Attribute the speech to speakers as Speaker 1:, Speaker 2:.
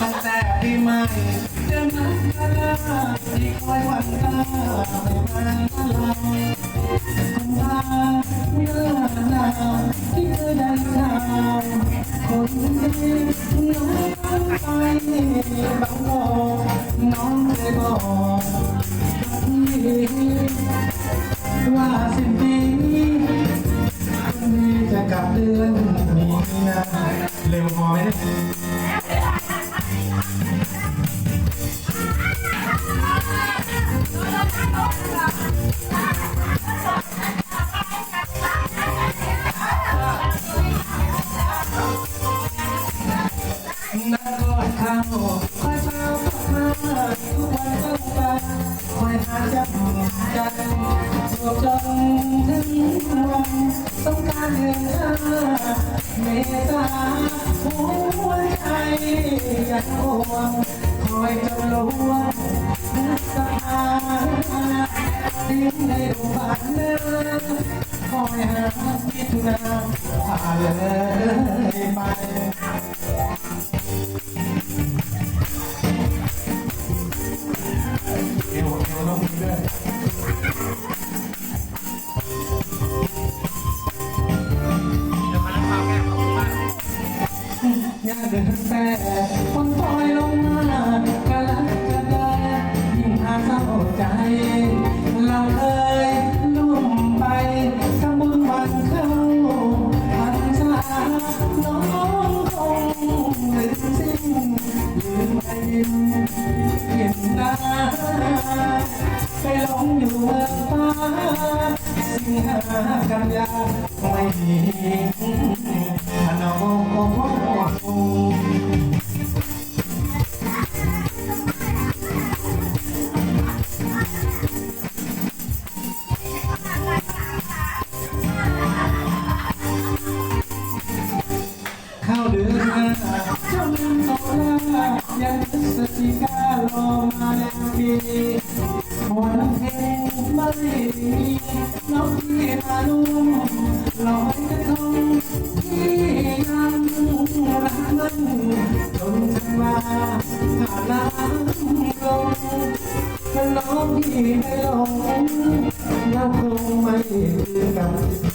Speaker 1: ตั้งแต่ปีใหม่เดือนมกราที่คอยวันตาไม่มาลาคุณพาเมื่อนาที่เคยได้ข่าวคนดีน้องไปบางบ่อน้องเคยบอกพี่ว่าสิ้นปีคนนี้จะกลับเดือนมีนาเร็วพอไหม ขาคอยเฝ้ากับมาทุกวันต้องการคอยหาจับใจสวบจนถึงวันต้องการเห็นเธอเมตตาหัวใจอยากห่วงคอยจำลวงนักตาดิ้นในรูปบานเนื้อคอยหาคิดนานผ่านเลยไป เอวเอวลงด้วยย่าเดินแต่คนปล่อยลงมากะลักกะดายิ่งหาเศร้าใจเราเคยลุ่มไปทำบุญวันเข้าพันษาน้องคงลืมสิ้นลืมไอ้ยิ้มเห็นหน้า ลงอยู่เมืองฟ้าสิงหากันยาไม่มีพนมเข้าเดือนหน้าเจ้ามืองตกล่ายังพฤศจิการอมาแล้วปีวันเพล น้ำลงถ้าน้องพี่ไม่ลงเราคงไม่เจอกัน